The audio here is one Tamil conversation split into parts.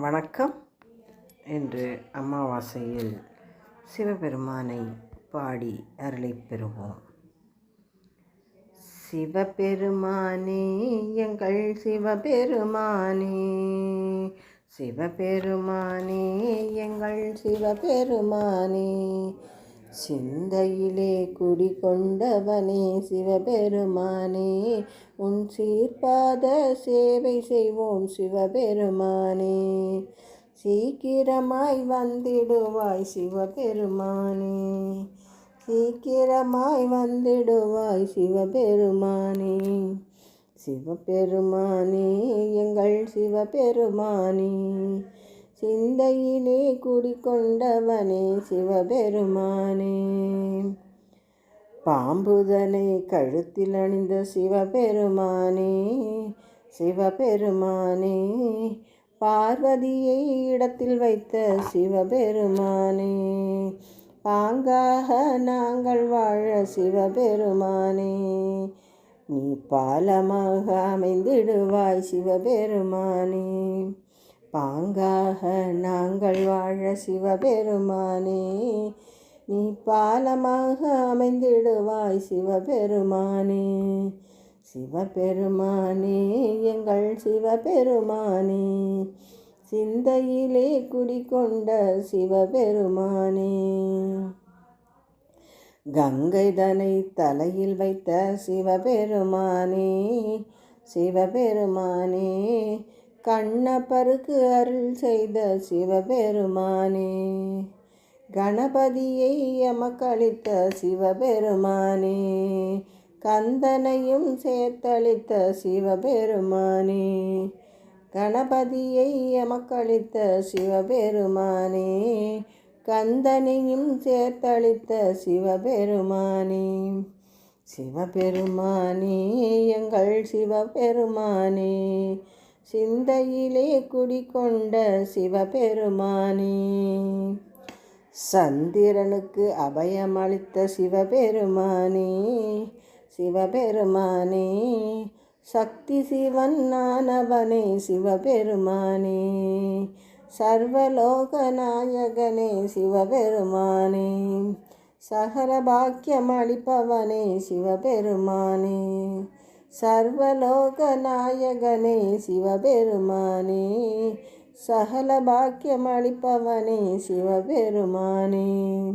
வணக்கம். என்று அமாவாசையில் சிவபெருமானை பாடி அருளை பெறுவோம். சிவபெருமானே எங்கள் சிவபெருமானே சிவபெருமானே எங்கள் சிவபெருமானே சிந்தையிலே குடிகொண்டவனே சிவபெருமானே உன் சீர்பாத சேவை செய்வோம் சிவபெருமானே. சீக்கிரமாய் வந்திடுவாய் சிவபெருமானே சீக்கிரமாய் வந்திடுவாய் சிவபெருமானே. சிவபெருமானே எங்கள் சிவபெருமானே சிந்தையிலே குடிக்கொண்டவனே சிவபெருமானே. பாம்புதனை கழுத்தில் அணிந்த சிவபெருமானே சிவபெருமானே. பார்வதியை இடத்தில் வைத்த சிவபெருமானே பாங்காக நாங்கள் வாழ சிவபெருமானே. நீ பாலமாக அமைந்திடுவாய் சிவபெருமானே. பாங்காக நாங்கள் வாழ சிவபெருமானே நீ பாலமாக அமைந்திடுவாய் சிவபெருமானே. சிவபெருமானே எங்கள் சிவபெருமானே சிந்தையிலே குடிக்கொண்ட சிவபெருமானே. கங்கைதனை தலையில் வைத்த சிவபெருமானே சிவபெருமானே கண்ணப்பருக்கு அருள் செய்த சிவபெருமானே. கணபதியை எமக்களித்த சிவபெருமானே. கந்தனையும் சேர்த்தளித்த சிவபெருமானே. கணபதியை எமக்களித்த சிவபெருமானே. கந்தனையும் சேர்த்தளித்த சிவபெருமானே. சிவபெருமானே எங்கள் சிவபெருமானே. சிந்தையிலே குடிகொண்ட சிவபெருமானே. சந்திரனுக்கு அபயமளித்த சிவபெருமானே சிவபெருமானே. சக்தி சிவன் நானவனே சிவபெருமானே. சர்வலோக நாயகனே சிவபெருமானே. சகல பாக்கியம் அளிப்பவனே சிவபெருமானே. சர்வலோகநாயகனே சிவபெருமானே சகல பாக்கியம் அளிப்பவனே சிவபெருமானே.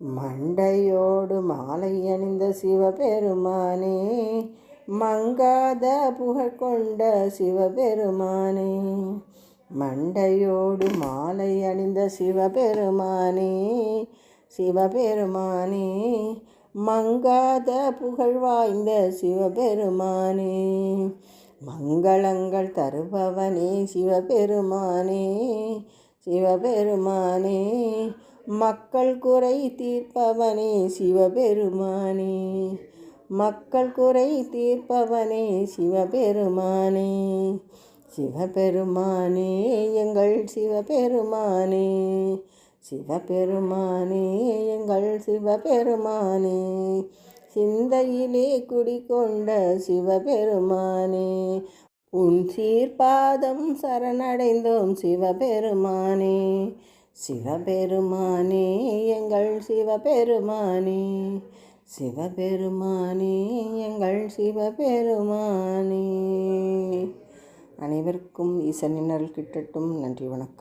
மண்டையோடு மாலை அணிந்த சிவபெருமானே மங்காத புகழ் கொண்ட சிவபெருமானே. மண்டையோடு மாலை அணிந்த சிவபெருமானே சிவபெருமானே மங்காத புகழ் வாய்ந்த சிவபெருமானே மங்களங்கள் தருபவனே சிவபெருமானே சிவபெருமானே மக்கள் குறை தீர்ப்பவனே சிவபெருமானே மக்கள் குறை தீர்ப்பவனே சிவபெருமானே சிவபெருமானே எங்கள் சிவபெருமானே. சிவபெருமானே எங்கள் சிவபெருமானே. சிந்தையிலே குடிகொண்ட சிவபெருமானே உன் சீர்பாதம் சரணடைந்தோம் சிவபெருமானே. சிவபெருமானே எங்கள் சிவபெருமானே. சிவபெருமானே எங்கள் சிவபெருமானே. அனைவருக்கும் ஈசனினல் கிட்டட்டும். நன்றி வணக்கம்.